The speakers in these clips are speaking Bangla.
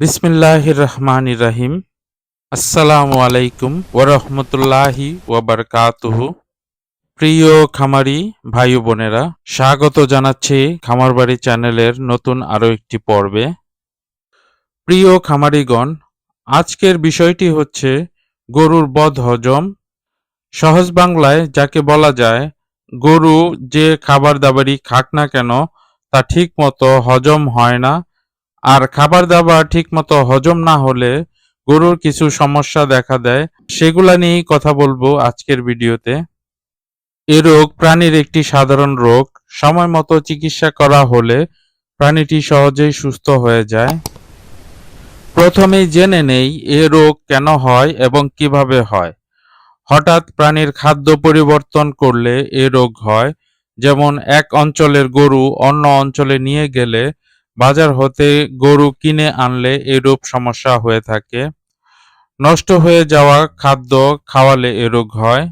বিসমিল্লাহির রহমানির রহিম আসসালামু আলাইকুম ওরহমতুল্লাহি ওয়াবারকাতুহু। প্রিয় খামারি ভাই বোনেরা, স্বাগত জানাচ্ছি খামারবাড়ি চ্যানেলের নতুন আরও একটি পর্বে। প্রিয় খামারিগণ, আজকের বিষয়টি হচ্ছে গরুর বদ হজম। সহজ বাংলায় যাকে বলা যায়, গরু যে খাবার দাবারই খাক না কেন তা ঠিক মতো হজম হয় না। আর খাবার দাবার ঠিকমতো হজম না হলে গরুর কিছু সমস্যা দেখা দেয়। সেগুলা নিয়েই কথা বলব আজকের ভিডিওতে। এ রোগ প্রাণীর একটি সাধারণ রোগ। সময় মতো চিকিৎসা করা হলে প্রাণীটি সহজেই সুস্থ হয়ে যায়। প্রথমেই জেনে নেই এ রোগ কেন হয় এবং কীভাবে হয়। হঠাৎ প্রাণীর খাদ্য পরিবর্তন করলে এ রোগ হয়। যেমন এক অঞ্চলের গরু অন্য অঞ্চলে নিয়ে গেলে বাজার হতে গরু কিনে আনলে এরূপ সমস্যা হয়ে থাকে। নষ্ট হয়ে যাওয়া খাদ্য খাওয়ালে এ রোগ হয়।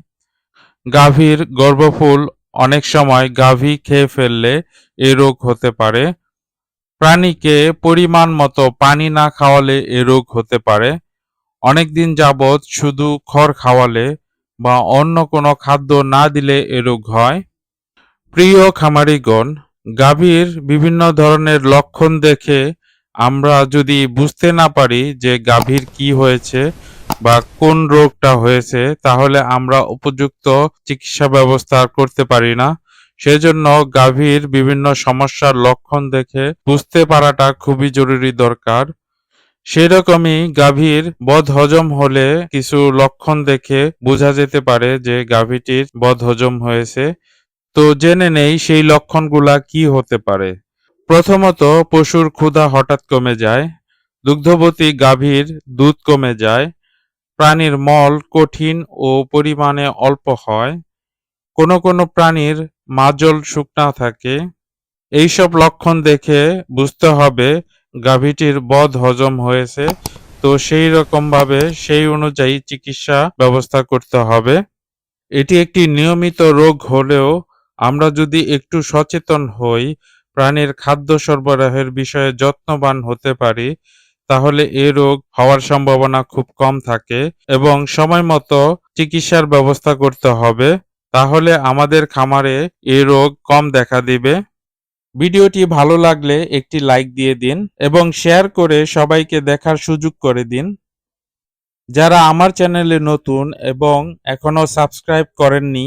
গাভীর গর্ভফুল অনেক সময় গাভী খেয়ে ফেললে এ রোগ হতে পারে। প্রাণীকে পরিমাণ মতো পানি না খাওয়ালে এ রোগ হতে পারে। অনেকদিন যাবৎ শুধু খড় খাওয়ালে বা অন্য কোনো খাদ্য না দিলে এ রোগ হয়। প্রিয় খামারিগণ, গাভীর বিভিন্ন ধরনের লক্ষণ দেখে আমরা যদি বুঝতে না পারি যে গাভীর কি হয়েছে বা কোন রোগটা হয়েছে, তাহলে আমরা উপযুক্ত চিকিৎসা ব্যবস্থা করতে পারি না। সেজন্য গাভীর বিভিন্ন সমস্যার লক্ষণ দেখে বুঝতে পারাটা খুবই জরুরি দরকার। সেরকমই গাভীর বদ হজম হলে কিছু লক্ষণ দেখে বোঝা যেতে পারে যে গাভীটির বদ হজম হয়েছে। তো জেনে নেই সেই লক্ষণগুলা কি হতে পারে। প্রথমত, পশুর ক্ষুধা হঠাৎ কমে যায়, দুগ্ধবতী গাভীর দুধ কমে যায়, প্রাণীর মল কঠিন ও পরিমাণে অল্প হয়, কোনো কোনো প্রাণীর মাজল শুকনা থাকে। এইসব লক্ষণ দেখে বুঝতে হবে গাভীটির বদ হজম হয়েছে, তো সেই রকমভাবে সেই অনুযায়ী চিকিৎসা ব্যবস্থা করতে হবে। এটি একটি নিয়মিত রোগ হলেও আমরা যদি একটু সচেতন হই, প্রাণীর খাদ্য সরবরাহের বিষয়ে যত্নবান হতে পারি, তাহলে এ রোগ হওয়ার সম্ভাবনা খুব কম থাকে এবং সময় মতো চিকিৎসার ব্যবস্থা করতে হবে, তাহলে আমাদের খামারে এ রোগ কম দেখা দিবে। ভিডিওটি ভালো লাগলে একটি লাইক দিয়ে দিন এবং শেয়ার করে সবাইকে দেখার সুযোগ করে দিন। যারা আমার চ্যানেলে নতুন এবং এখনও সাবস্ক্রাইব করেননি